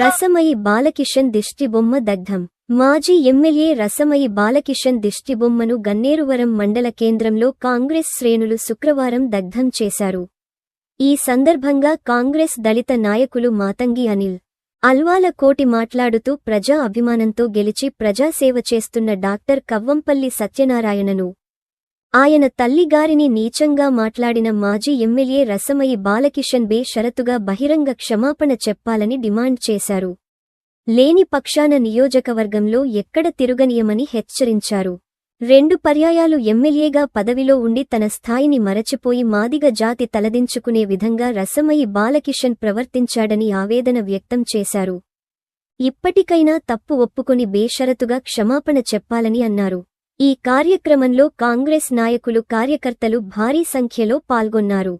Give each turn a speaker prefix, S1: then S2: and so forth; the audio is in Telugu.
S1: రసమయి బాలకిషన్ దిష్టిబొమ్మ దగ్ధం. మాజీ ఎమ్మెల్యే రసమయి బాలకిషన్ దిష్టిబొమ్మను గన్నేరువరం మండల కేంద్రంలో కాంగ్రెస్ శ్రేణులు శుక్రవారం దగ్ధం చేశారు. ఈ సందర్భంగా కాంగ్రెస్ దళిత నాయకులు మాతంగి అనిల్ అల్వాల కోటి మాట్లాడుతూ ప్రజా అభిమానంతో గెలిచి ప్రజాసేవ చేస్తున్న డాక్టర్ కవ్వంపల్లి సత్యనారాయణను ఆయన తల్లిగారిని నీచంగా మాట్లాడిన మాజీ ఎమ్మెల్యే రసమయి బాలకిషన్ బే షరతుగా బహిరంగ క్షమాపణ చెప్పాలని డిమాండ్ చేశారు. లేని పక్షాన నియోజకవర్గంలో ఎక్కడ తిరుగనీయమని హెచ్చరించారు. రెండు పర్యాయాలు ఎమ్మెల్యేగా పదవిలో ఉండి తన స్థాయిని మరచిపోయి మాదిగ జాతి తలదించుకునే విధంగా రసమయి బాలకిషన్ ప్రవర్తించాడని ఆవేదన వ్యక్తం చేశారు. ఇప్పటికైనా తప్పు ఒప్పుకొని బేషరతుగా క్షమాపణ చెప్పాలని అన్నారు. ఈ కార్యక్రమంలో కాంగ్రెస్ నాయకులు కార్యకర్తలు భారీ సంఖ్యలో పాల్గొన్నారు.